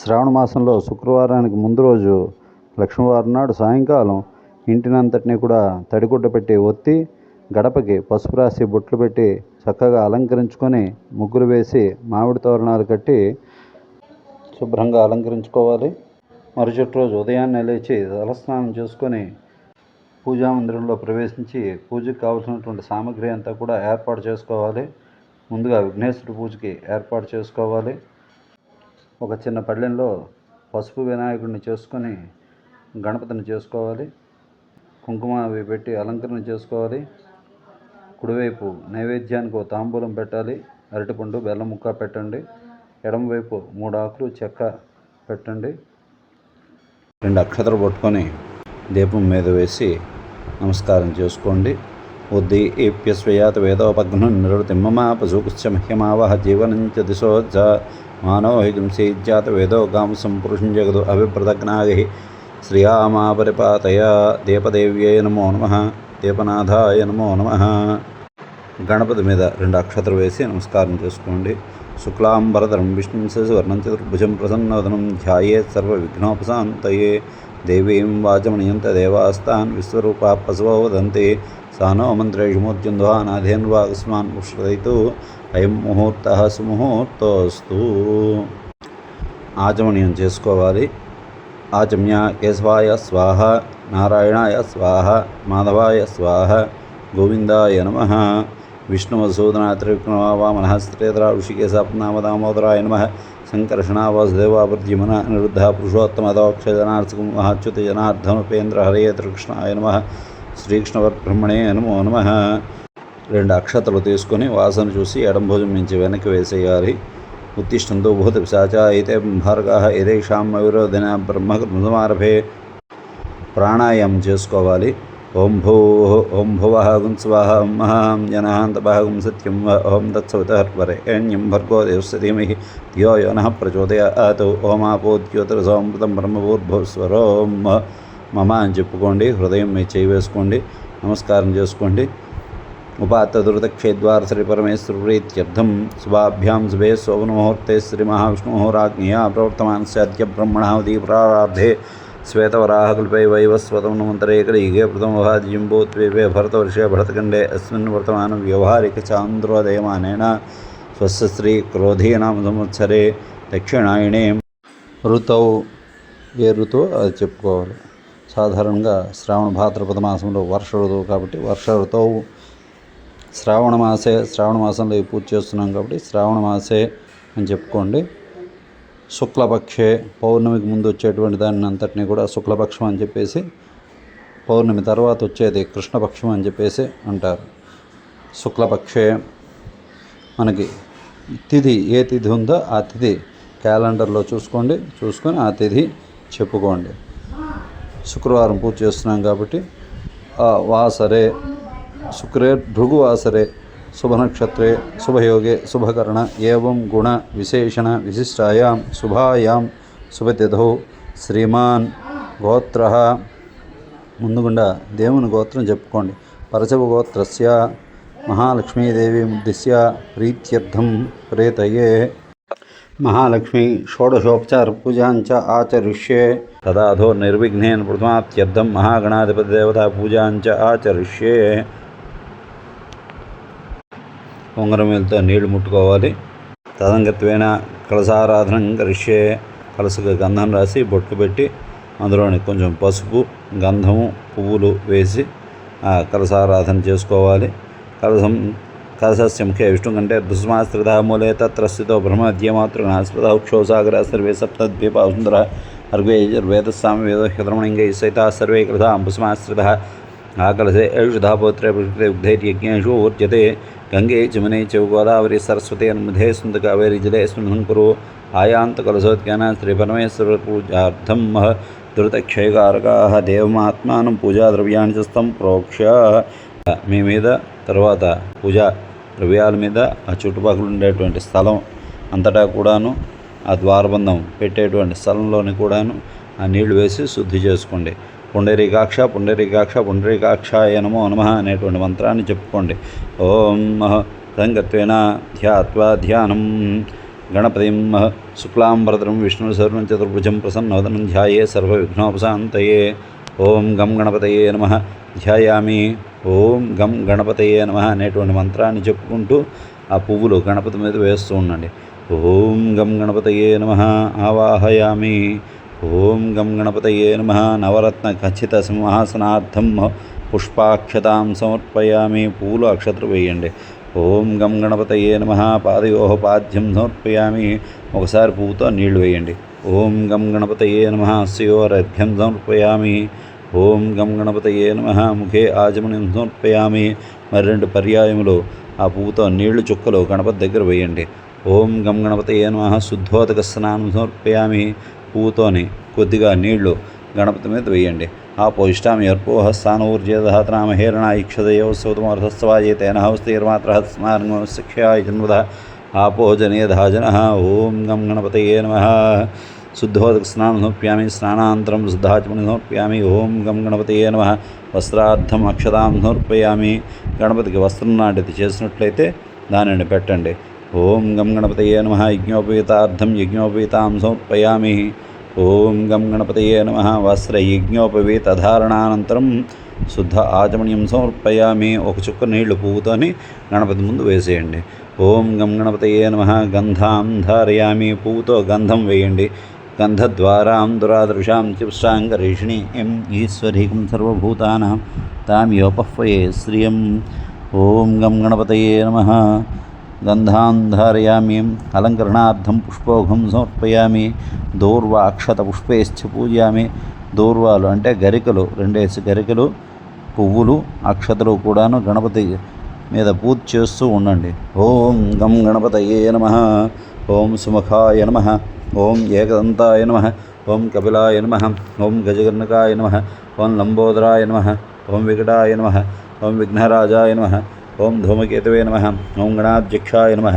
శ్రావణ మాసంలో శుక్రవారానికి ముందు రోజు లక్ష్మీవారం నాడు సాయంకాలం ఇంటినంతటినీ కూడా తడిగుడ్డ పెట్టి ఒత్తి గడపకి పసుపు రాసి బొట్లు పెట్టి చక్కగా అలంకరించుకొని ముగ్గులు వేసి మామిడి తోరణాలు కట్టి శుభ్రంగా అలంకరించుకోవాలి. మరుసటి రోజు ఉదయాన్నే లేచి తలస్నానం చేసుకొని పూజా మందిరంలో ప్రవేశించి పూజకు కావలసినటువంటి సామాగ్రి అంతా కూడా ఏర్పాటు చేసుకోవాలి. ముందుగా విఘ్నేశ్వర పూజకి ఏర్పాటు చేసుకోవాలి. ఒక చిన్న పళ్ళెంలో పసుపు వినాయకుడిని చేసుకొని గణపతిని చేసుకోవాలి. కుంకుమ అవి పెట్టి అలంకరణ చేసుకోవాలి. కుడివైపు నైవేద్యానికి ఒక తాంబూలం పెట్టాలి. అరటిపండు బెల్లం ముక్క పెట్టండి. ఎడమవైపు మూడు ఆకులు చెక్క పెట్టండి. రెండు అక్షతలు పట్టుకొని దీపం మీద వేసి నమస్కారం చేసుకోండి. ఉద్దీప్యస్వయాత వేదోపఘ్నం నిరుతిమ్మమాపసూకుశ్చ మహ్యమావహ జీవనంచ దిశోజ్జ మానో హింసేజ్జాత వేదో గాంసం పురుషం జగదు అభిప్రదగ్నాగి శ్రియామాపరిపాతయ దీపదేవ్యై నమో నమ. దీపనాథాయ నమో నమ. గణపతి మీద రెండు అక్షతలు వేసి నమస్కారం చేసుకోండి. శుక్లాంబరధరం విష్ణుం శశివర్ణం చతుర్భుజం ప్రసన్నవదనం ధ్యాయే సర్వ విఘ్నోపశాంతయే దేవీం వాచమనియంత దేవాస్తాన్ విశ్వరూపా పశువో వదంతి. సానో మంత్రేషు మూర్త్యుంధ్వానాథేన్వాగస్మాన్ ఉష్రదయితు అయం ముహూర్త సుముహూర్తోస్తు ఆచమణీయం చేసుకోవాలి। ఆచమ్య కేశవాయ స్వాహ నారాయణాయ స్వాహ మాధవాయ స్వాహ గోవిందాయ నమ విష్ణువసూదనాత్రివిక్రమవామన స్త్రేతర ఋషికేశాపనామదామోదరాయ నమ సంకర్షణ వాసుదేవావర్జ్యమన అనిరుద్ధ పురుషోత్తమదోక్షజనార్చకం మహాచ్యుత జనార్దనుపేంద్ర హరే త్రికృష్ణాయ నమ శ్రీకృష్ణవర్బ్రహ్మణే నమో నమ. రెండు అక్షతలు తీసుకొని వాసన చూసి ఎడం భుజం నుంచి వెనక్కి వేసేయాలి. ఉత్తిష్టంతో భూత పిశాచ అయితే భార్గా ఏదేషాం విరోధిన బ్రహ్మకృతమారభే. ప్రాణాయామం చేసుకోవాలి. ఓం భూ ఓం భువ గుం స్వాహ మహాం మహాం జనహాంతభాగం సత్యం ఓం తత్సవితర్వరేణ్యం భర్గో దేవస్య ధీమహి. ధియో యో నః ప్రచోదయాత్. ఓమాపోద్యోతిరసోమృతం బ్రహ్మభూర్భుస్వరోం మమ అని చెప్పుకోండి హృదయం మీ చేయి వేసుకోండి నమస్కారం చేసుకోండి. ఉపాత్త దురతక్షేద్వార శ్రీ పరమేశ్వర ప్రీత్యర్థం శుభాభ్యాం శుభే శోభనముహూర్తే శ్రీ మహావిష్ణుమహోరాజ్ఞయా ప్రవర్తమాన సత్య బ్రహ్మణ ఉదీప్రారాధే శ్వేతవరాహకల్పై వైవస్వతం మంత్రేకలీగే ప్రథమవాదిజింబోద్వీపే భరతవర్షే భరతఖండే అస్మిన్ వర్తమానం వ్యవహారిక చాంద్రోదయమానేన స్వస్థశ్రీ క్రోధీనామ సంవత్సరే దక్షిణాయణే ఋతౌ ఏ ఋతువు అది చెప్పుకోవాలి. సాధారణంగా శ్రావణ భాద్రపద మాసంలో వర్ష ఋతువు కాబట్టి వర్ష ఋతువు శ్రావణ మాసే శ్రావణ మాసంలో పూజ చేస్తున్నాం కాబట్టి శ్రావణ మాసే అని చెప్పుకోండి. శుక్లపక్షే పౌర్ణమికి ముందు వచ్చేటువంటి దాన్ని అంతటినీ కూడా శుక్లపక్షం అని చెప్పేసి పౌర్ణమి తర్వాత వచ్చేది కృష్ణపక్షం అని చెప్పేసి అంటారు. శుక్లపక్షే మనకి తిథి ఏ తిథి ఉందో ఆ తిథి క్యాలెండర్లో చూసుకోండి చూసుకొని ఆ తిథి చెప్పుకోండి. శుక్రవారం పూజ చేస్తున్నాం కాబట్టి వాసరే శుక్రే భృగువాసరే శుభనక్షత్రే శుభయోగే శుభకరణ ఏం గుణ విశేషణ విశిష్టాయాం శుభాయాం శుభతిథౌ శ్రీమాన్ గోత్ర. ముందుగుండా దేవుని గోత్రం చెప్పుకోండి. పరశవ గోత్రస్య మహాలక్ష్మీదేవి ఉద్దిశ్య ప్రీత్యర్థం ప్రేతయే. మహాలక్ష్మి షోడశోపచార పూజాంచ ఆచరిష్యే. తదాధో నిర్విఘ్నేన ప్రథమాత్యర్థం మహాగణాధిపతి దేవతా పూజాంచ ఆచరిష్యే. ఉంగరం నీళ్ళు ముట్టుకోవాలి. తదంగత్వేన కలసారాధన కరిష్యే. కలసకు గంధం రాసి బొట్టు పెట్టి అందులోని కొంచెం పసుపు గంధము పువ్వులు వేసి కలసారాధన చేసుకోవాలి. కలసం कालसस्यं खे विष्णुकण्ठे दुस्मास्त्रधा मूले तत्र स्थितो ब्रह्मद्यमातृगणः स्मृतौ क्षोसागरः सर्वे सप्तद्वीपा सुन्दरः अर्वेदस्सामवेदो ह्यद्रमणिङ्गैः सहिताः सर्वे कृता अम्बुस्मास्त्रतः आकलसे एषुधा पौत्रे पुष्कृते उग्धैर्यज्ञेषु ऊर्जते। गङ्गे चमने च गोदावरी सरस्वती अनुमधे सुन्दकावेरिजलेऽस्मिन् कुरु। आयान्तकलशोद्याना श्रीपरमेश्वरपूजार्थं मह द्रुतक्षयकारकाः देवमात्मानं पूजाद्रव्याणि च स्तं प्रोक्ष्य मे मेद తర్వాత పూజా ద్రవ్యాల మీద ఆ చుట్టుపక్కల ఉండేటువంటి స్థలం అంతటా కూడాను ఆ ద్వారబంధం పెట్టేటువంటి స్థలంలోని కూడాను ఆ నీళ్ళు వేసి శుద్ధి చేసుకోండి. పుండరీకాక్ష పుండరీకాక్ష పుండరీకాక్షాయ నమో నమ అనేటువంటి మంత్రాన్ని చెప్పుకోండి. ఓం మహ సంగత్వేన ధ్యాత్వా ధ్యానం. గణపతిం శుక్లాంబరదరం విష్ణు సర్వం చతుర్భుజం ప్రసన్నవదనం ధ్యాయే సర్వవిఘ్నోపశాంతయే. ఓం గం గణపతయే నమ ధ్యాయామి. ఓం గం గణపతయే నమ అనేటువంటి మంత్రాన్ని చెప్పుకుంటూ ఆ పువ్వులు గణపతి మీద వేస్తూ ఉండండి. ఓం గం గణపతయే నమ ఆవాహయామి. ఓం గం గణపతయే నమ నవరత్న ఖచ్చిత సింహాసనార్థం పుష్పాక్షతాం సమర్పయామి. పూలు అక్షతలు వేయండి. ఓం గం గణపతయే నమ పాదయోహ పాద్యం సమర్పయామి. ఒకసారి పువ్వుతో నీళ్ళు వేయండి. ఓం గం గణపతయే నమ శివరర్ఘ్యం సమర్పయామి. ఓం గం గణపతయే నమ ముఖే ఆజమని సమర్పయామి. మరి రెండు పర్యాయములు ఆ పువ్వుతో నీళ్ళు చుక్కలు గణపతి దగ్గర వేయండి. ఓం గం గణపతయే నమ శుద్ధోదక స్నానం సమర్పయామి. పువ్వుతోని కొద్దిగా నీళ్ళు గణపతి మీద వేయండి. ఆపోయిష్టామి అర్పోహ స్థానూర్జేదహాత్రామ హేరణ ఇక్షదయో సౌతమర్హస్వాజే తేన హస్తైర్మాత్ర స్మారంగం శిక్షాయ జన్మద ఆపోజనేధాజన ఓం గం గణపతయే నమ. శుద్ధోదక స్నానం సమర్ప్యామి స్నానాంతరం శుద్ధాచమని సమర్ప్యామి ఓం గం గణపతయే నమ. వస్త్రార్థం అక్షతాం సమర్పయామి. గణపతికి వస్త్రం నాటిది చేసినట్లయితే దానిని పెట్టండి. ఓం గం గణపతయే నమ. యజ్ఞోపవీతార్థం యజ్ఞోపవీతాం సమర్పయామి. ఓం గం గణపతయే నమ. వస్త్ర వస్త్రయజ్ఞోపవీతధారణానంతరం శుద్ధ ఆచమణ్యం సమర్పయామి. ఒక చుక్క నీళ్ళు పువ్వుతోని గణపతి ముందు వేసేయండి. ఓం గం గణపతయే నమ. గంధాం ధారయామి. పువ్వుతో గంధం వేయండి. గంధద్వారాం దురాదృశాం చిప్సాంగరీషిణీం ఈశ్వరీకం సర్వభూతానాం తాం యోపహ్వయే శ్రియం. ఓం గం గణపతయే నమ. గంధాన్ ధారయామి. అలంకరణార్థం పుష్పోఘం సమర్పయామి. దూర్వాక్షత పుష్పేశ్చ పూజయామి దూర్వాలు అంటే గరికలు. రెండేసి గరికలు. పువ్వులు అక్షతలు కూడాను గణపతి మీద పూజ చేస్తూ ఉండండి ఓం గం గణపతయే నమ ఓం సుముఖాయ నమ ఓం ఏకదంతాయ నమ ఓం కపిలాయ నమ ఓం గజగర్ణకాయ నమ ఓం లంబోదరాయ నమ ఓం వికటాయ నమ ఓం విఘ్నరాజాయ నమ ఓం ధూమకేతవే నమ ఓం గణాధ్యక్షాయ నమ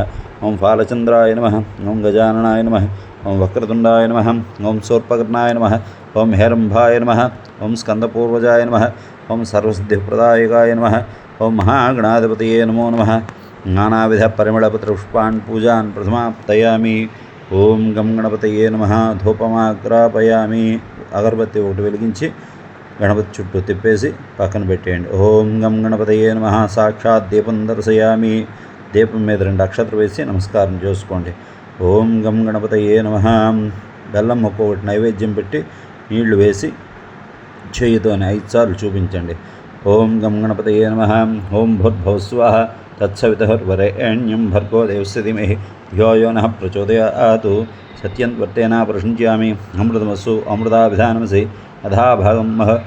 ఓం ఫాలచంద్రాయ నమ ఓం గజాననాయ నమ ఓం వక్రతుండాయ నమ ఓం శూర్పకర్ణాయ నమ ఓం హేరంభాయ నమ ఓం స్కందపూర్వజాయ నమ ఓం సర్వసిద్ధిప్రదాయకాయ నమ. ఓం మహాగణాధిపతయే నమో నమ. నానావిధ పరిమళపత్రపుష్పాన్ పూజాన్ ప్రథమాప్తయామి. ఓం గం గణపతయే నమ. ధూపమాగ్రాపయామి. అగరబత్తి ఒకటి వెలిగించి గణపతి చుట్టూ తిప్పేసి పక్కన పెట్టేయండి. ఓం గం గణపతయే నమ. సాక్షాత్ దీపం దర్శయామి. దీపం మీద రెండు అక్షతలు వేసి నమస్కారం చేసుకోండి. ఓం గం గణపతయే నమ. బెల్లం ఒక్కొక్కటి ఒకటి నైవేద్యం పెట్టి నీళ్ళు వేసి చేయితోని ఐదు సార్లు చూపించండి. ఓం గం గణపతయే నమ. ఓం భూర్భవస్వాహ తత్సవితర్వరేణ్యం భర్గో దేవస్థితిమే. ధీమహి యో నః ప్రచోదయాతు. సత్యం వర్తేనా ప్రశంస్యామి అమృతమస్సు అమృతాభిధానమసి. అధాభాగం మహ.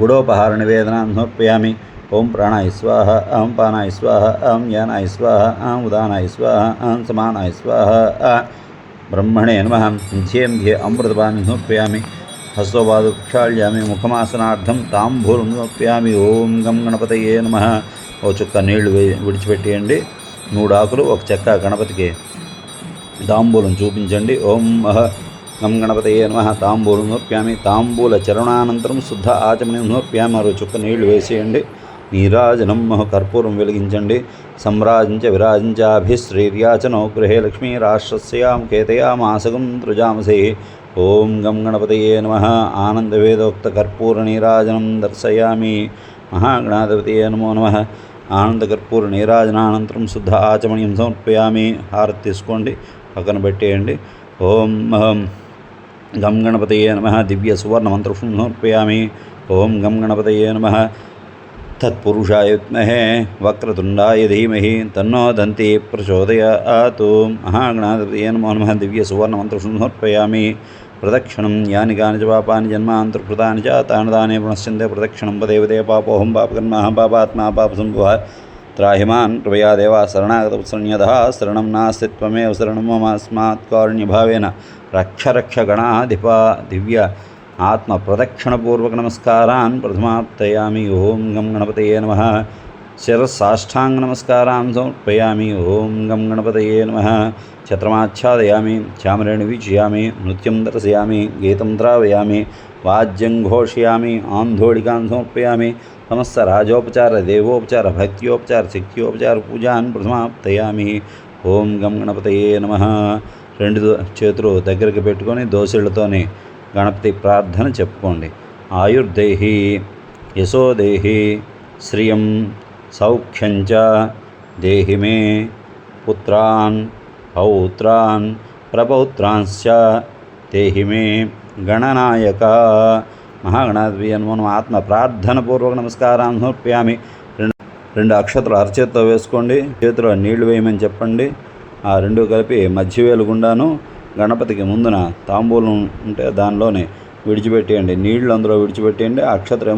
గుడోపహార నివేదనాన్ని సమర్పయామి. ఓం ప్రాణాయ స్వాహ. అహం పానాయ స్వాహ. అహం యానాయ స్వాహ. అహం ఉదానాయ స్వాహ. అహం సమానాయ స్వాహ. బ్రహ్మణే నమ. ధ్యేం ధ్యే అమృతపాన్ని సమర్పయామి. హస్తోపాదు క్షాళ్యామి ముఖమాసనార్థం తాంబూలం నొప్పామి ఓం గం గణపతయే నమ. ఓ చుక్క నీళ్ళు విడిచిపెట్టేయండి. మూడు ఆకులు ఒక చెక్క గణపతికి తాంబూలం చూపించండి. ఓం అహ గం గణపతయే నమ. తాంబూలం నొప్పామి తాంబూల చరణానంతరం శుద్ధ ఆచమనం నొప్పామి మరో చుక్క నీళ్ళు వేసేయండి. నీరాజనం మహ కర్పూరం వెలిగించండి. సంరాజించ విరాజించాభిశ్రీర్యాచనో గృహే లక్ష్మీ రాష్ట్రస్యాం కేతయామాసగం తృజామసే ఓం గం గణపతయే నమ. ఆనందవేదోక్త కర్పూర నీరాజనం దర్శయామి. మహాగణాధిపతయే నమో నమ. ఆనందకర్పూర నీరాజనానంతరం శుద్ధ ఆచమణీయం సమర్పయామి. హారతి తీసుకోండి పక్కన పెట్టేయండి. ఓం గం గణపతయే నమ. దివ్య సువర్ణ మంత్రం సమర్పయామి. ఓం గం గణపతయే నమ. తత్పురుషాయ విద్మహే. వక్రతుండాయ ధీమహి. తన్నో దంతి ప్రచోదయాతు. మహాగణాధిపతయే నమో నమ. దివ్య సువర్ణ మంత్రం సమర్పయామి. ప్రదక్షిణం యాని కాని చ పాపాని జన్మాంతర్కృతాని చ తాని దానే పునశ్చంతే ప్రదక్షిణం పదేవదే పాపోహం పాపకర్మ పాపాత్మా పాపసంభవ. త్రాహిమాన్ కృపయా దేవా శరణాగతపుత్సరణ్యత శరణం నాస్తి త్వమేవ శరణం మమస్మాత్ కారుణ్యభావేన. రక్ష రక్ష గణాధిపా దివ్య ఆత్మ ప్రదక్షిణపూర్వక నమస్కారాన్ ప్రథమాప్తయామి. ఓం గం గణపతయే నమ. శిరస్సాష్టాంగ నమస్కారాం సమర్పయామి ఓం గం గణపతయే నమ. ఛత్రమాచ్ఛాదయామి. చామరేణి వీక్షయామి. నృత్యం దర్శయామి. గీతం ద్రావయామి వాద్యం ఘోషయామి. ఆంధోళికాన్ సమర్పయామి సమస్త రాజోపచార దేవోపచార భక్త్యోపచార శక్త్యోపచార పూజాన్ ప్రథమాప్తయామి ఓం గం గణపతయే నమ. రెండు చేతులు దగ్గరికి పెట్టుకొని దోశలతోని గణపతి ప్రార్థన చెప్పుకోండి. ఆయుర్దేహి యశోదేహి శ్రియం సౌఖ్యంచ దేహి మే పుత్రాన్ పౌత్రాన్ ప్రపౌత్రాంశ్చ దేహి మే గణనాయక. మహాగణాధిపతి ఆత్మ ప్రార్థన పూర్వక నమస్కారం సమర్ప్యామి. రెండు రెండు అక్షతలు అరచేత్తో వేసుకోండి. చేతిలో నీళ్ళు వేయమని చెప్పండి. ఆ రెండు కలిపి మధ్యవేలు గుండాను గణపతికి ముందున తాంబూలం ఉంటే దానిలోనే విడిచిపెట్టేయండి. నీళ్ళు అందులో విడిచిపెట్టేయండి. ఆ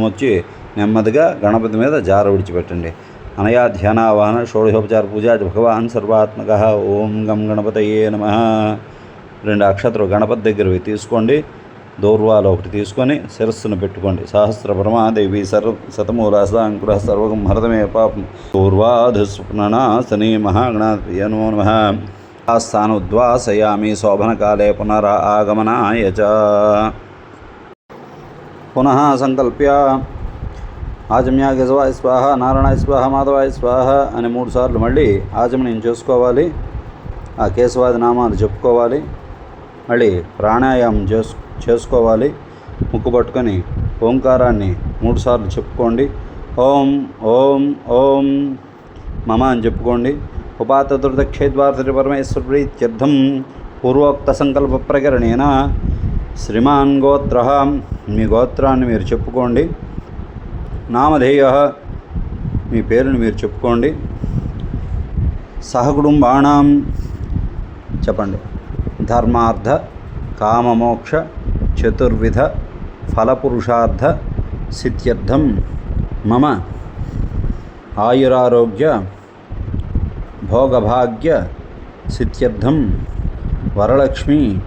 వచ్చి నెమ్మదిగా గణపతి మీద జార విడిచిపెట్టండి. అనయా ధ్యానావాహన షోడశోపచార పూజ భగవాన్ సర్వాత్మక. ఓం గం గణపతయే నమ. రెండు అక్షతలు గణపతి దగ్గరవి తీసుకోండి. దూర్వాలో ఒకటి తీసుకొని శిరస్సును పెట్టుకోండి. సహస్ర పరమాదేవి సర్వ శతమూల సాంకుర సర్వగం హరతమే పాపం. పూర్వాధస్వప్ననాశని మహాగణాయ నమో నమ. ఆస్థానోద్వాసయామి శోభనకాలే పునరా ఆగమనాయ చ. పునః సంకల్ప్య ఆజమ్యాగ గజవాయ స్వాహ నారాయణ స్వాహ మాధవాయ స్వాహ అని మూడు సార్లు మళ్ళీ ఆజమనం చేసుకోవాలి. ఆ కేశవాది నామాలు చెప్పుకోవాలి. మళ్ళీ ప్రాణాయామం చేసు చేసుకోవాలి. ముక్కు పట్టుకొని ఓంకారాన్ని మూడుసార్లు చెప్పుకోండి. ఓం ఓం ఓం మమ అని చెప్పుకోండి. ఉపాతదుర్దక్షేద్వార్తరి పరమేశ్వర ప్రీత్యర్థం పూర్వోక్త సంకల్ప ప్రకరణేన శ్రీమాన్ గోత్ర మీ గోత్రాన్ని మీరు చెప్పుకోండి. నామధేయ. మీ పేరుని మీరు చెప్పుకోండి. సహకుటుంబాణం చెప్పండి. ధర్మార్థ కామమోక్ష చతుర్విధ ఫలపురుషార్థ సిత్యర్థం మమ. ఆయురారోగ్య భోగభాగ్య సిత్యర్థం వరలక్ష్మి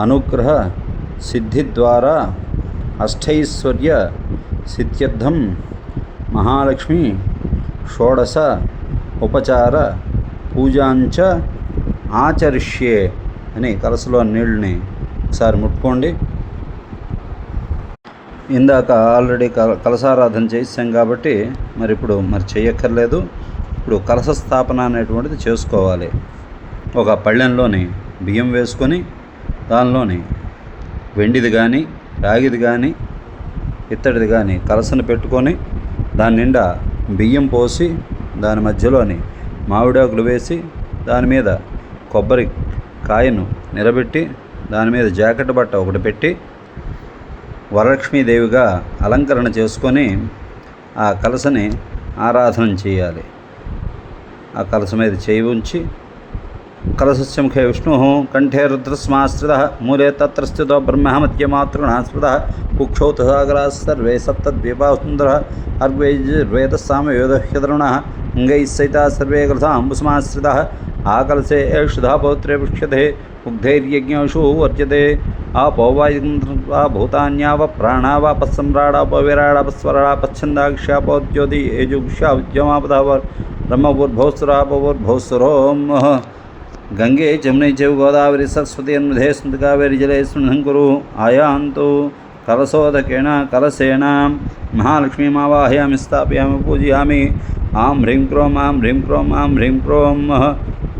అనుగ్రహ సిద్ధి ద్వారా అష్టైశ్వర్య సిద్ధ్యర్థం మహాలక్ష్మి షోడశ ఉపచార పూజాంచ ఆచరిష్యే అని కలసలో నీళ్ళని ఒకసారి ముట్టుకోండి. ఇందాక ఆల్రెడీ కల కలసారాధన చేసాం కాబట్టి మరి ఇప్పుడు మరి చేయక్కర్లేదు ఇప్పుడు కలస స్థాపన అనేటువంటిది చేసుకోవాలి. ఒక పళ్ళెంలోని బియ్యం వేసుకొని దానిలోని వెండిది కానీ రాగిది కానీ ఇత్తడిది కానీ కలసను పెట్టుకొని దాని నిండా బియ్యం పోసి దాని మధ్యలోని మామిడాకులు వేసి దాని మీద కొబ్బరి కాయను నిలబెట్టి దాని మీద జాకెట్ బట్ట ఒకటి పెట్టి వరలక్ష్మీదేవిగా అలంకరణ చేసుకొని ఆ కలసని ఆరాధన చేయాలి. ఆ కలస మీద చేయి ఉంచి करसस्यमुखे विष्णु कंठे रुद्रस्माश्रिद मूले तत्र स्थितो ब्रह्महमत्यमातृणः कुक्षौत कुक्षौतसागराः सर्वे सप्तद्वीपाः सुन्दरः अर्वैर्वेदस्सामवेदह्यतरुणः अङ्गैः अंगैसिता सर्वे कलशाबुसमाश्रिद आकलशे आकलसे एषुधा पौत्रे पुष्यते वर्जते वर्ज्यते अपौवायुवा भूतान्या वा प्राणा वा पत्सम्राडापविराडापस्वराडा पच्छन्दाक्ष्यापोद्योति एजुक्ष्या उद्यमापदावर् గంగే జమునై చెవు గోదావరి సరస్వతి అన్మధే కావేరి జలే కురు. ఆయాంతు కలశోదకేన కలశేన మహాలక్ష్మీమావాహయామి స్థాపయామి పూజయామి. ఆం హ్రీం క్రోం ఆం హ్రీం క్రోం ఆం హ్రీం క్రోం.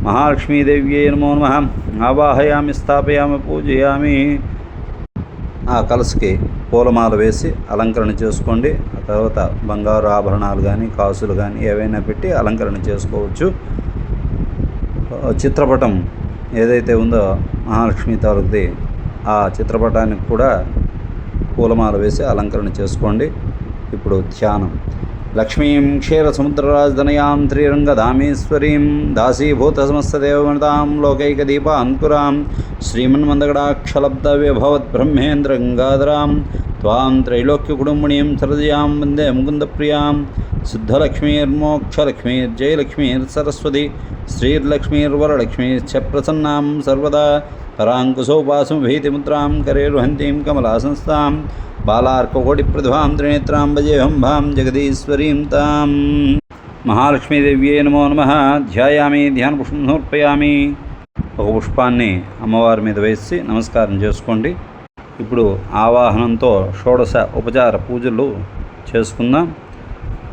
మహాలక్ష్మీదేవ్యై నమో నమ. ఆవాహయామి స్థాపయామి పూజయామి. ఆ కలసకి పూలమాల వేసి అలంకరణ చేసుకోండి. ఆ తర్వాత బంగారు ఆభరణాలు కానీ కాసులు కానీ ఏవైనా పెట్టి అలంకరణ చేసుకోవచ్చు. చిత్రపటం ఏదైతే ఉందో మహాలక్ష్మి తాలూకుది ఆ చిత్రపటానికి కూడా పూలమాల వేసి అలంకరణ చేసుకోండి. ఇప్పుడు ధ్యానం. లక్ష్మీం క్షీరసముద్రరాజధనయాం త్రిరంగధామేశ్వరీం దాసీభూత సమస్తదేవగణతాం లోకైకదీపాంకురాం శ్రీమన్మందగడాక్షలబ్ధ త్వాం త్రైలోక్యకుడుంబిణీం సరదయాం వందే ముకుందప్రియాం సిద్ధలక్ష్మీర్మోక్షలక్ష్మీర్జయలక్ష్మీర్సరస్వతి శ్రీర్లక్ష్మీర్వరలక్ష్మీశ్చ ప్రసన్నాం సర్వదా పరాంకుశోపాసమభీతిముద్రాం కరేర్వహంतीं కమలాసంస్థాం బాలార్కకోటిప్రతిభాం త్రినేత్రాంబజేహం భాం జగదీశ్వరీం తాం మహాలక్ష్మీదేవ్యే నమో నమ ధ్యాయామి ధ్యాన పుష్పం సమర్పయామి ఒక పుష్పాన్ని అమ్మవారి మీద వేసి నమస్కారం చేసుకోండి. ఇప్పుడు ఆవాహనంతో షోడశ ఉపచార పూజలు చేసుకుందాం.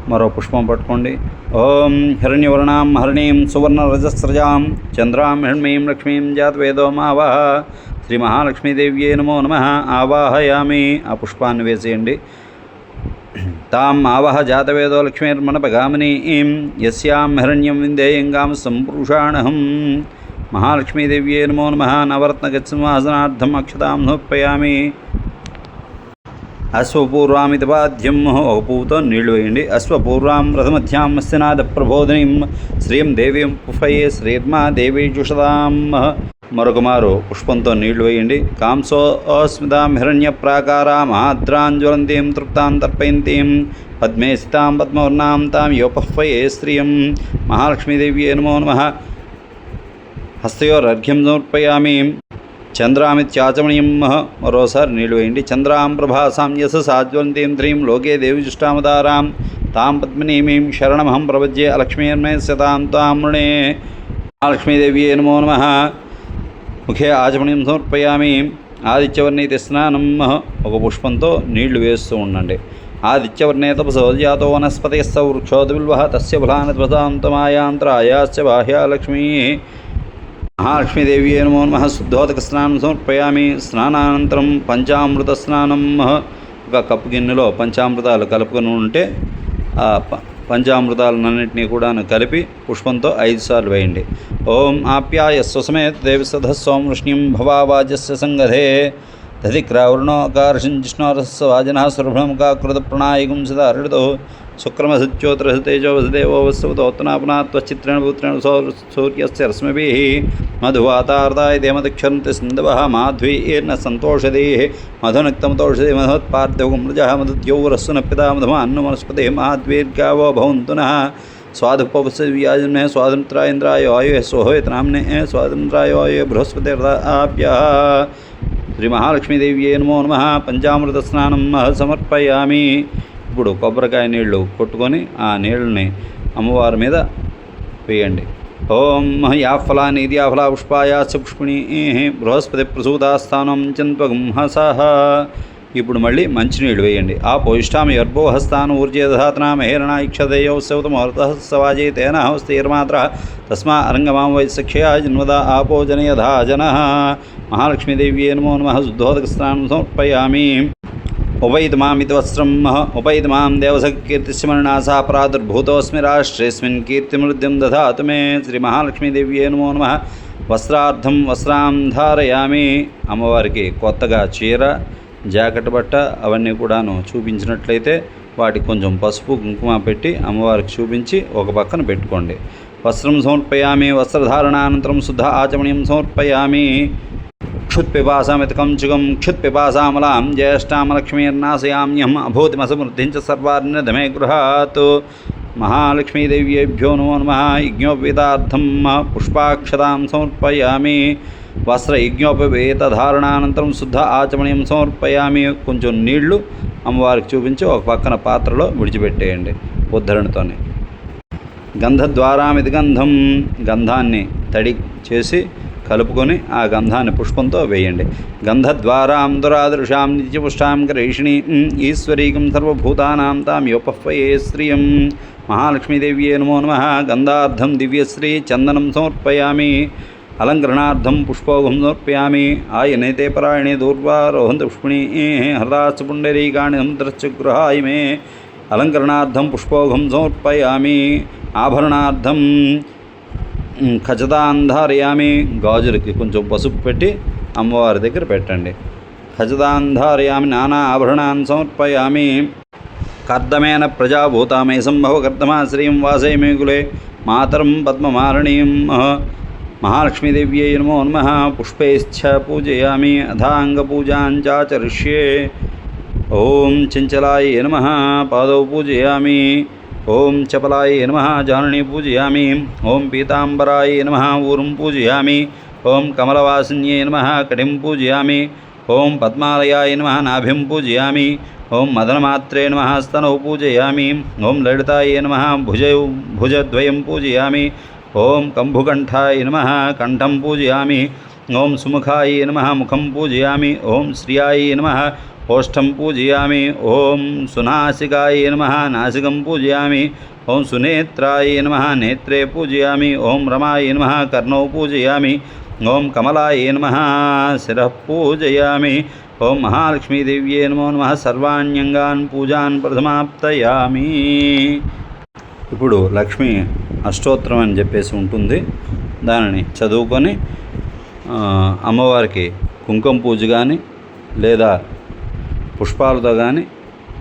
మరో పుష్పం పట్టుకోండి. ఓం హిరణ్యవర్ణాం హరిణీం సువర్ణ రజస్రజాం చంద్రాం హిణ్మీం లక్ష్మీం జాతవేదో మావహ శ్రీ మహాలక్ష్మీదేవ్యే నమో నమ. ఆవాహయామి. ఆ పుష్పాన్ని వేసేయండి. తాం ఆవహ జాతవేదో లక్ష్మీర్మణపగామినీం. యస్యాం హిరణ్యం విందేయంగాం సంపురుషాణహం. మహాలక్ష్మీదేవ్యే నమో నమ. నవరత్నగత్సింహాసనార్థం అక్షతాం నోపయామి అశ్వపూర్వామిత పాద్యం ఒక పువ్వుతో నీళ్ళు వేయండి. అశ్వపూర్వాం రథమధ్యాం మత్స్యనాథ ప్రబోధినిం. శ్రీం దేవీం పుఫయే శ్రీర్మా దేవీ జుషదాం మరొక మారు పుష్పంతో నీళ్ళు వేయండి. కాంసోస్మితాం హిరణ్య ప్రాకారాం ఆద్రాంజ్వలంతీం తృప్తాం తర్పయంతీం. పద్మే స్థితాం పద్మవర్ణాం తాం యోపహ్వయే శ్రియం మహాలక్ష్మీదేవ్యే నమో నమ. హస్తయోరర్ఘ్యం సమర్పయామి. చంద్రామిత్యాచమణీయం మరోసారి నీళ్ళు వేయండి. చంద్రాం ప్రభాసాం యశ సాజ్వలంతీం త్రీం. లోకే దేవి జుష్టామదారాం తాం పద్మినీమీం శరణమహం ప్రపద్యే అలక్ష్మీర్మే సతాం తాం మృణే మహాలక్ష్మీదేవ్యే నమో నమ. ముఖే ఆచమణీయం సమర్పయామి. ఆదిత్యవర్ణీతి స్నానం. ఒక పుష్పంతో నీళ్ళు వేస్తూ ఉండండి. ఆదిత్యవర్ణే తపసోజాతో వనస్పతి వృక్షోద్విల్వ తస్య ఫలాని త్వసాంతమాయాంత్రాయాశ్చ బాహ్యాలక్ష్మీ. మహాలక్ష్మీదేవి నమో నమ. శుద్ధోదక స్నానం సమర్పయామి. స్నానానంతరం పంచామృత స్నానం. ఒక కప్పు గిన్నెలో పంచామృతాలు కలుపుకొని ఉంటే పంచామృతాలన్నింటినీ కూడాను కలిపి పుష్పంతో ఐదు సార్లు వేయండి. ఓం ఆప్యాయ స్వసమేత దేవి సదస్వం వృష్ణ్యం భవావాజస్య సంగధే. దధిక్రావృణోకార్షం జిష్ణోరస్య వాజన సురభ్రముఖాకృత ప్రణాయకం సదా शुक्रमसच्योत्रसतेजोवसदेवो अपना त्वचित्रेण पुत्रेण सूर्यस्य रश्मिभिः सिंधव माध्वी स्न्दवः माध्वीर्न सन्तोषधीः मधुनक्तमतोषधि मधोत्पार्धवमृजः मधुद्यौरस्सुनपिता मधुमान्नवनस्पतिः माध्वीर्गावो भवन्तु नः स्वादुपव्याजन है स्वातंत्राय इंद्राय वायु सोहयत नामने है स्वातंत्राय वायु बृहस्पति आप्य श्री महालक्ष्मी नमो नम। पंचामृत स्नान समर्पयामी ఇప్పుడు కొబ్బరికాయ నీళ్ళు కొట్టుకొని ఆ నీళ్ళని అమ్మవారి మీద వేయండి. ఓం యా ఫలాని ఇది ఫలా పుష్పాయాచ పుష్పిణి బృహస్పతి ప్రసూదాస్థానం చింత్వగుంహసహ ఇప్పుడు మళ్ళీ మంచినీళ్ళు వేయండి. ఆ పోయిష్టామి గర్భోహస్థానం ఊర్జేధాతనా మహేరణ ఇక్షదయో సవాజే తేన హస్తైర్మాత్ర తస్మా అరంగమాం వైసఖ్యా జన్మద ఆపో జనయధా జన. మహాలక్ష్మీదేవ్యే నమో నమ. శుద్ధోదక స్నానం సమర్పయామి. ఉపైతమామితి వస్త్రం ఉపైతమాం దేవసకీర్తిస్మరణాసా ప్రాదుర్భూతోస్మి రాష్ట్రేస్మిన్ కీర్తిమృద్యం దధాతు మే శ్రీ మహాలక్ష్మీదేవ్యే నమో నమ వస్త్రార్థం వస్త్రాం ధారయామి అమ్మవారికి కొత్తగా చీర జాకెట్ బట్ట అవన్నీ కూడాను చూపించినట్లయితే వాటికి కొంచెం పసుపు కుంకుమ పెట్టి అమ్మవారికి చూపించి ఒక పక్కన పెట్టుకోండి. వస్త్రం సమర్పయామి వస్త్రధారణానంతరం శుద్ధ ఆచమనీయం సమర్పయామి. క్షుత్పిపాసామితకం చుగం క్షుత్పిపాసామలాం జ్యేష్ఠామలక్ష్మీర్నాశయామ్యం అభూతిమసమృద్ధించ సర్వార్ణధమే గృహాత్ మహాలక్ష్మీదేవ్యేభ్యో నమో నమ యజ్ఞోపవీతార్థం పుష్పాక్షతాం సమర్పయామి వస్త్ర యజ్ఞోపవేతధారణానంతరం శుద్ధ ఆచమనీయం సమర్పయామి కొంచెం నీళ్ళు అమ్మవారికి చూపించి ఒక పక్కన పాత్రలో విడిచిపెట్టేయండి ఉద్ధరణతోనే గంధద్వారామిది గంధం గంధాన్ని తడి చేసి కలుపుకొని ఆ గంధాన్ని పుష్పంతో వేయండి. గంధద్వారాం దురాదృశాం నిత్యపుష్టాం కరేషిణి ఈశ్వరీకం సర్వభూతానాం తాం యోపహ్వయే శ్రియం. మహాలక్ష్మీదేవ్యే నమో నమ. గంధార్థం దివ్యశ్రీ చందనం సమర్పయామి. అలంకరణార్థం పుష్పోగం సమర్పయామి. ఆయనైతే పరాయణే దూర్వారోహంత పుష్పిణి. హృదాచ పుండరీకాణి సముద్రశ్చ గృహాయ మే. అలంకరణార్థం పుష్పోగం సమర్పయామి. ఆభరణార్థం ఖజదాంధారయామి గాజులకి కొంచెం పసుపు పెట్టి అమ్మవారి దగ్గర పెట్టండి. ఖజదాంధారయామి నానా ఆభరణాన్ని సమర్పయామి. కర్దమేన ప్రజాభూతామై సంభవ కర్దమాశ్రయం వాసే మే మాతరం పద్మమారణీయం మహాలక్ష్మీదేవ్యై నమో నమ. పుష్పైశ్చ పూజయామి అథాంగపూజాంచాచరిష్యే ఓం చంచలాయ నమ. పాదౌ పూజయామి. ఓం చపలాయ నమ జానుని పూజయామి ఓం పీతాంబరాయ నమ ఊరుం పూజయామి ఓం కమలవాసిన్యై నమ కటిం పూజయామి ఓం పద్మాలయాయ నమ నాభిం పూజయామి ఓం మదనమాత్రే నమ స్తనౌ పూజయామి ఓం లలితాయ నమ భుజ భుజద్వయం పూజయామి ఓం కంభుకంఠాయ నమ కంఠం పూజయామి ఓం సుముఖాయ నమ ముఖం పూజయామి ఓం శ్రియాయ నమ ఓష్టం పూజయామి. ఓం సునాసికాయ నమ. నాసికం పూజయామి. ఓం సునేత్రాయ నమ. నేత్రే పూజయామి. ఓం రమాయ నమ. కర్ణౌ పూజయామి. ఓం కమలాయ నమ. శిరః పూజయామి. ఓం మహాలక్ష్మీదేవ్యే నమో నమ. సర్వాణ్యంగాన్ పూజాన్ ప్రథమాప్తయామి. ఇప్పుడు లక్ష్మి అష్టోత్తరం అని చెప్పేసి ఉంటుంది. దానిని చదువుకొని అమ్మవారికి కుంకుమ పూజ కానీ లేదా పుష్పాలతో కానీ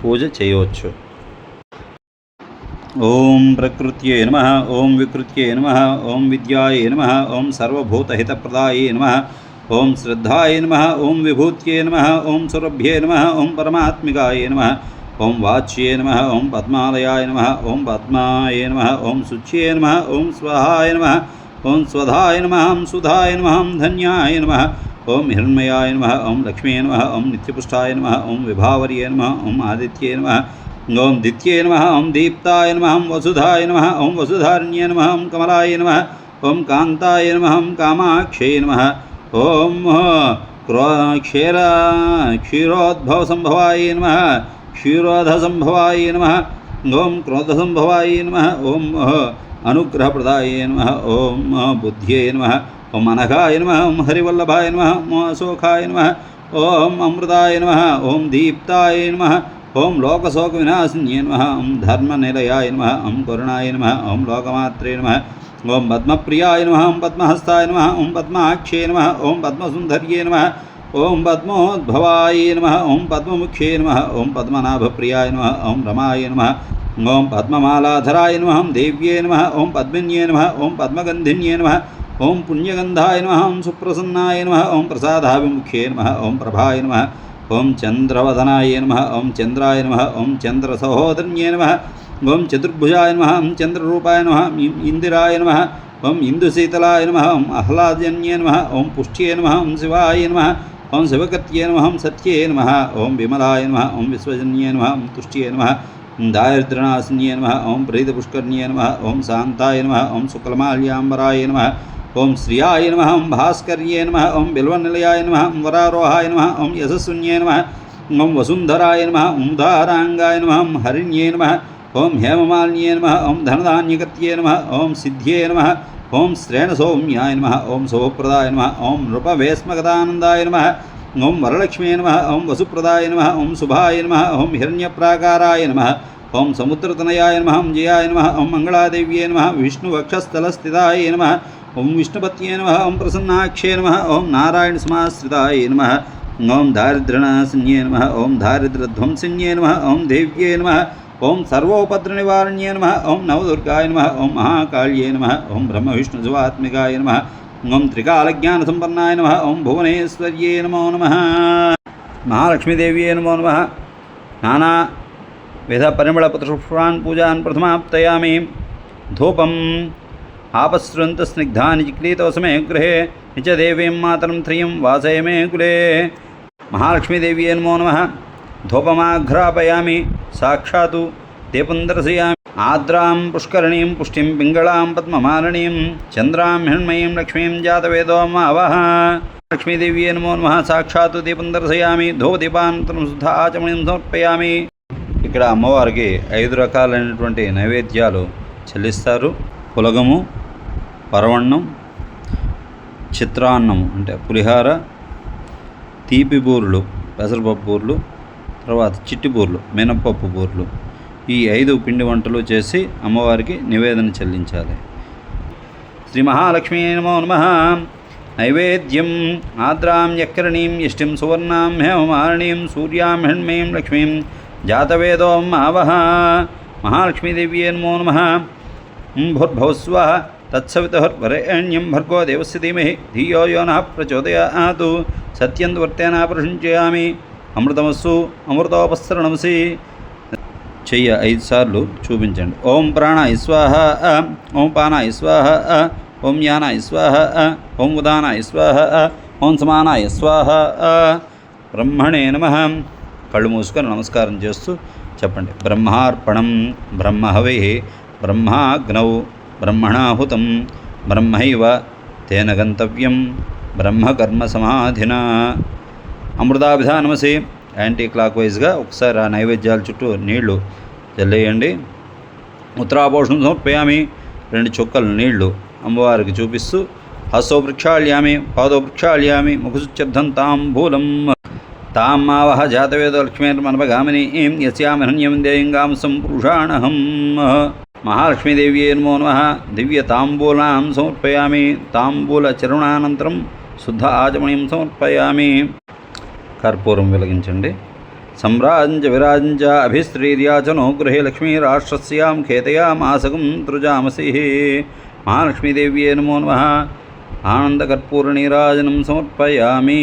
పూజ చేయవచ్చు ఓం ప్రకృత్యే నమ ఓం వికృత్యే నమ ఓం విద్యాయ నమ ఓం సర్వభూతహితప్రదాయ నమ ఓం శ్రద్ధాయ నమ ఓం విభూత్యే నమ ఓం సురభ్యే నమ ఓం పరమాత్మికాయ నమ ఓం వాచ్యే నమ ఓం పద్మాలయాయ నమ ఓం పద్మాయ నమ ఓం శుచ్యే నమ ఓం స్వహాయ నమ ఓం స్వధాయ నమ ఓం సుధాయ నమ ఓం ధన్యాయ నమ ఓం హిరణ్మయాయ నమ ఓం లక్ష్మీ నమ ఓం నిత్యపుష్టాయ నమ ఓం విభావర్యే నమ ఓం ఆదిత్యే నమ ఓం దిత్యే నమ ఓం దీప్తాయ నమ ఓం వసుధాయ నమ ఓం వసుధారణ్యే నమ ఓం కమలాయ నమ ఓం కాంతాయ నమ ఓం కామాక్షే నమ ఓం క్రో క్షీర క్షీరోద్భవ సంభవాయ నమ క్షీరోధ సంభవాయ నమ ఓం క్రోధ సంభవాయ నమ ఓం అనుగ్రహప్రదాయ నమ ఓం బుద్ధ్యే నమ ఓం అనఘాయ నమ ఓం హరివల్లభాయ నమ ఓం అశోకాయ నమ ఓం అమృతాయ నమ ఓం దీప్తాయ నమ ఓం లోకశోక వినాశిన్యే నమ ఓం ధర్మనిలయాయ నమ ఓం కరుణాయ నమ ఓం లోకమాత్రే నమ ఓం పద్మప్రియాయ నమ ఓం పద్మహస్తాయ నమ ఓం పద్మాక్షే నమ ఓం పద్మసుందర్యే నమ ఓం పద్మోద్భవాయ నమ ఓం పద్మముఖ్యే నమ ఓం పద్మనాభప్రియాయ నమ ఓం రమాయ నమ ఓం పద్మమాలాధరాయ నమ ఓం దేవ్యే నమ ఓం పద్మిన్యే నమ ఓం పుణ్యగంధాయ నమ ఓం సుప్రసన్నాయ నమ ఓం ప్రసాదాభిముఖ్యే నమ ఓం ప్రభాయ నమ ఓం చంద్రవదనాయ నమ ఓం చంద్రాయ నమ ఓం చంద్రసహోదర్యే నమ ఓం చతుర్భుజాయ నమ ఓం చంద్రరూపాయ నమ ఇందిరాయ నమ ఓం ఇందుశీతలాయ నమ ఓం ఆహ్లాదన్యే నమ ఓం పుష్ట్యే నమ ఓం శివాయ నమ ఓం శివకత్యే నమ ఓం సత్యే నమ ఓం విమలాయ నమ ఓం విశ్వజన్యే నమ ఓం తుష్ట్యే నమ ఓం దారిద్రనాశిన్యే నమ ఓం ప్రీతపుష్కర్ణ్యే నమ ఓం శాంతాయ నమ ఓం శుక్లమాల్యాంబరాయ నమ ఓం శ్రియాయ నమ ఓం భాస్కర్యే నమ ఓం బిల్వనిలయాయ నమ ఓం వరారోహాయ నమ ఓం యశస్సున్యే నమ ఓం వసుంధరాయ నమ ఓం ఉదారాంగాయ నమ ఓం హరిణ్యే నమ ఓం హేమమాలిన్యే నమ ఓం ధనధాన్యకత్యే నమ ఓం సిద్ధ్యే నమ ఓం శ్రేణసౌమ్యాయ నమ ఓం శుభప్రదాయ నమ ఓం నృపవేస్మగదానందాయ నమ ఓం వరలక్ష్మీ నమ ఓం వసుప్రదాయ నమ ఓం శుభాయ నమ ఓం హిరణ్యప్రాకారాయ నమ ఓం సముద్రతనయాయ నమ ఓం జయాయ నమ ఓం మంగళాదేవ్యే నమ విష్ణువక్షస్థలస్థితాయ నమ ఓం విష్ణుపత్యే నమ ఓం ప్రసన్నాక్షే నమ ఓం నారాయణ సమాశ్రితాయ నమ ఓం దారిద్ర్యనాశిన్యే నమ ఓం దారిద్రధ్వంసిన్యే నమ ఓం దేవ్యే నమ ఓం సర్వోపద్రనివారణ్యే నమ ఓం నవదుర్గాయ నమ ఓం మహాకాళ్యే నమ ఓం బ్రహ్మవిష్ణుశివాత్మికాయ నమ ఓం త్రికాలజ్ఞానసంపన్నాయ నమ ఓం భువనేశ్వర్యే నమో నమ మహాలక్ష్మీదేవ్యే నమో నమ నానా విధ పరిమళపుష్పాన్ పూజాన్ ప్రథమాప్తయామి ధూపం ఆపస్రంతస్నిగ్ధాని చిక్లీతోసమే గృహే నిచ దేవీం మాతరం త్రియం వాసయ మే కులే మహాలక్ష్మీదేవ్యే నమో నమ ధూపమాఘ్రాపయామి సాక్షాత్ దీపం దర్శయామి ఆద్రాం పుష్కరణీం పుష్టిం పింగళాం పద్మమాలినీం చంద్రాం హిణ్మయీం లక్ష్మీం జాతవేదోమావహ. లక్ష్మీదేవ్యే నమో నమ. సాక్షాత్ దీపం దర్శయామి. ధూపదీపానంతరం శుద్ధ ఆచమణిం సమర్పయామి. ఇక్కడ అమ్మవారికి ఐదు రకాలైనటువంటి నైవేద్యాలు చెల్లిస్తారు. పులగము పరవన్నం చిత్రాన్నం అంటే పులిహార తీపి బూర్లు పెసరపప్పు బూర్లు తర్వాత చిట్టి బూర్లు మినప్పప్పు బూర్లు. ఈ ఐదు పిండి వంటలు చేసి అమ్మవారికి నివేదన చెల్లించాలి. శ్రీ మహాలక్ష్మీ నమో నమ. నైవేద్యం ఆద్రాం యక్కరణీం ఇష్టిం సువర్ణాం హేమమారణీం సూర్యాం హిణ్మీం లక్ష్మీం జాతవేదోం ఆవహ మహాలక్ష్మీదేవ్యే నమో నమ. భుర్భవస్వ తత్సవితుర్వరేణ్యం భర్గో దేవస్య ధీమహి. ధియో యోన నః ప్రచోదయాతు. సత్యం వర్తేన ప్రశంచయామి అమృతమస్సు. అమృతోపస్సరణమసి చెయ్యి ఐదు సార్లు చూపించండి. ఓం ప్రాణ ఇస్వాహ ఓం పాన ఇస్వాహ ఓం యాన ఇస్వాహ ఓం ఉదాన ఇస్వాహ ఓం సమాన ఇస్వాహ బ్రహ్మణే నమ. కళ్ళు మూసుకొని నమస్కారం చేస్తూ చెప్పండి. బ్రహ్మార్పణం బ్రహ్మహవే బ్రహ్మాగ్నౌ బ్రహ్మణాహుతం బ్రహ్మైవ తేన గంతవ్యం బ్రహ్మకర్మ సమాధినా. అమృతాభిధానమసి యాంటీ క్లాక్ వైజ్గా ఒకసారి ఆ నైవేద్యాల చుట్టూ నీళ్ళు చల్లేయండి. ఉత్తరాపోషణం సమర్పయామి. రెండు చుక్కలు నీళ్ళు అమ్మవారికి చూపిస్తూ హస్తో ప్రక్షాళ్యామి పాదో ప్రక్షాళ్యామి ముఖసుచ్చర్థం తాంబూలం తామావహ జాతవేద లక్ష్మీర్మనపగామిని ఏం యస్యామహన్యం దేయంగాం సంపురుషాణహం. మహాలక్ష్మీదేవ్యే నమో నమ. దివ్య తాంబూలాం సమర్పయామి. తాంబూల చరుణానంతరం శుద్ధ ఆచమణీయం సమర్పయామి. కర్పూరం వెలిగించండి. సమ్రాజంచ విరాజంచ అభిస్త్రీర్యాచనో గృహే లక్ష్మీరాష్ట్రస్యాం ఖేతయామాసకం తృజామసి. మహాలక్ష్మీదేవ్యే నమో నమ. ఆనందకర్పూరనీరాజనం సమర్పయామి.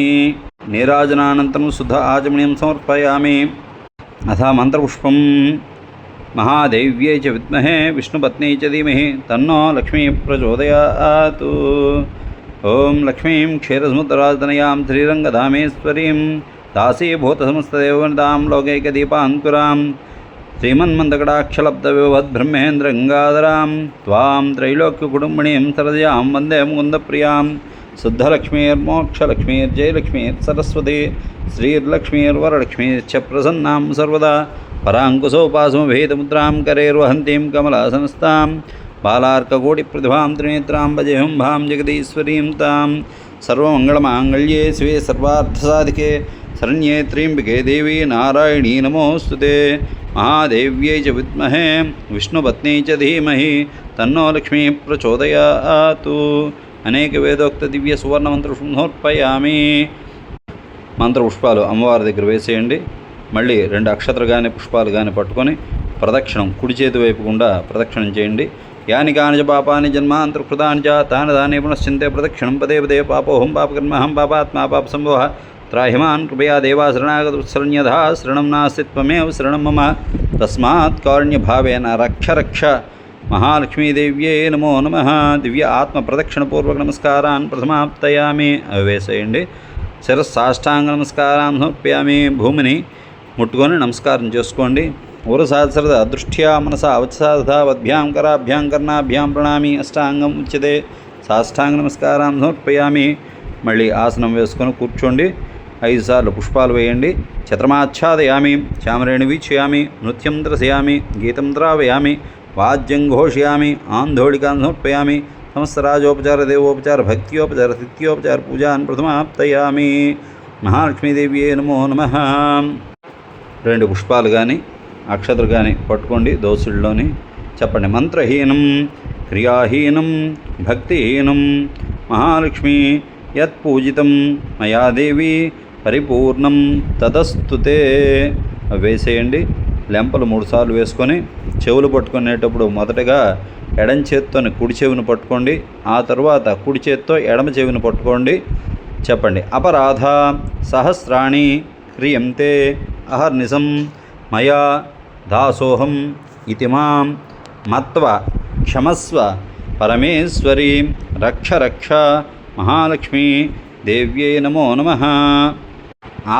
నీరాజనానంతరం శుద్ధ ఆచమణీయం సమర్పయామి. అథ మంత్రపుష్పం మహాదేవ్యై చ విద్మహే విష్ణుపత్ని చ ధీమహి తన్నో లక్ష్మీ ప్రచోదయాతు. ఓం లక్ష్మీం క్షీరసముద్రరాజతనయాం శ్రీరంగధామేశ్వరీం దాసీభూతసమస్తదేవనితాం లోకైకదీపాంకురాం శ్రీమన్మందకటాక్షలబ్ధవివద్బ్రహ్మేంద్రంగాధరాం త్వాం త్రైలోక్యకుటుంబిణీం సరజయాం వందే ముకుందప్రియాం శుద్ధలక్ష్మీర్మోక్షలక్ష్మీర్జయలక్ష్మీర్ శ్రీర్లక్ష్మీర్వరలక్ష్మీశ్చ ప్రసన్నాం సర్వదా పరాంకుశోపాసమభేదముద్రాం కరేర్వహంतीं కమలాసనస్తాం బాలార్కకోటిప్రతిభాం త్రినేత్రాం భజేహం భాం జగదీశ్వరీం తాం సర్వమంగళమాంగళ్యే శివే సర్వార్థసాధికే శరణ్యే త్ర్యంబికే దేవి నారాయణీ నమోస్తుతే మహాదేవ్యై చ విద్మహే విష్ణుపత్నీ చ ధీమహి తన్నో లక్ష్మీ ప్రచోదయాతు అనేక వేదోక్త దివ్య సువర్ణ మంత్ర పుష్పాలు అమ్మవారి దగ్గర వేసేయండి. మళ్ళీ రెండు అక్షతలు పుష్పాలు కానీ పట్టుకొని ప్రదక్షిణం కుడి చేతి వైపు గుండా ప్రదక్షిణం చేయండి. యాని కాని చ పాపాని జన్మాంతర్కృతాని చ తాను దాని పునశ్చింతే ప్రదక్షిణం పదే పదే పాపోహం పాపకర్మ అహం పాపాత్మా పాప సంభవ త్రాహిమాన్ కృపయా దేవా శరణాగతశరణ్యధా శరణం నాస్తి త్వమేవ శరణం మమ తస్మాత్ కారుణ్యభావేన రక్ష రక్ష మహాలక్ష్మీదేవ్యే నమో నమ దివ్య ఆత్మ ప్రదక్షిణపూర్వక నమస్కారాన్ ప్రథమాప్తయామి అవి వేసేయండి శిరస్సాష్టాంగ నమస్కారాన్ని సమర్పయామి భూమిని ముట్టుకొని నమస్కారం చేసుకోండి ఊరసహస్రద దృష్ట్యా మనస అవత్సాధావద్భ్యాం కరాభ్యాం కర్ణాభ్యాం ప్రణామి అష్టాంగం ఉచ్యతే. సాష్టాంగ నమస్కారం సమర్పయామి. మళ్ళీ ఆసనం వేసుకొని కూర్చోండి. ఐదు సార్లు పుష్పాలు వేయండి. ఛత్రమాచ్ఛాదయామి చామరేణి వీక్షయామి. నృత్యం ద్రసయామి గీతం ద్రావయామి. వాద్యం ఘోషయామి. ఆంధోళికాన్ సమర్పయామి. సమస్తరాజోపచార దేవోపచార భక్త్యోపచార సిద్ధ్యోపచార పూజాన్ ప్రథమాప్తయామి. మహాలక్ష్మీదేవియే నమో నమ. రెండు పుష్పాలు కానీ అక్షదుర్గాని పట్టుకోండి దోసుల్లోని చెప్పండి. మంత్రహీనం క్రియాహీనం భక్తిహీనం మహాలక్ష్మి యత్ పూజితం మయా దేవి పరిపూర్ణం తదస్తుతే అవి వేసేయండి. లెంపలు మూడుసార్లు వేసుకొని చెవులు పట్టుకునేటప్పుడు మొదటగా ఎడం చేత్తోని కుడి చెవిని పట్టుకోండి. ఆ తర్వాత కుడి చేత్తో ఎడమ చెవిని పట్టుకోండి. చెప్పండి. అపరాధ సహస్రాణి క్రియంతే అహర్నిశం మయా దాసోహం ఇది మాం మత్వ క్షమస్వ పరమేశ్వరి రక్ష రక్ష మహాలక్ష్మి దేవ్యై నమో నమ.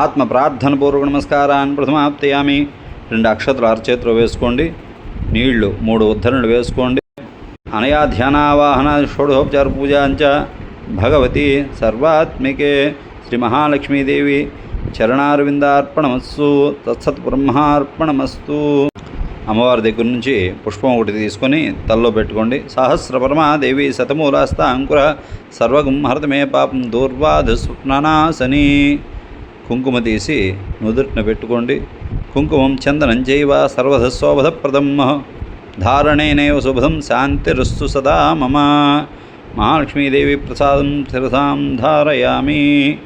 ఆత్మ ప్రార్థన పూర్వక నమస్కారాన్ని ప్రథమాప్తయామి. రెండు అక్షతలు అరచేతిలో వేసుకోండి. నీళ్ళు మూడు ఉద్ధరణలు వేసుకోండి. అనయా ధ్యానావాహన షోడోపచార పూజాంచ భగవతి సర్వాత్మికే శ్రీ మహాలక్ష్మీదేవి చరణారవిందార్పణమస్సు తత్సత్ బ్రహ్మార్పణమస్తు అమ్మవారి దగ్గర నుంచి పుష్పం ఒకటి తీసుకొని తల్లో పెట్టుకోండి. సహస్ర పరమాదేవి శతమూలాస్త అంకుర సర్వగం హరతమే పాపం దూర్వాధ స్వప్ననాశని కుంకుమ తీసి నుదుటిన పెట్టుకోండి. కుంకుమం చందనం చైవ సర్వధ శోభదప్రదం ధారణేనేవ శుభదం శాంతిరస్సు సదా మమ. మహాలక్ష్మీదేవి ప్రసాదం శిరసాం ధారయామి.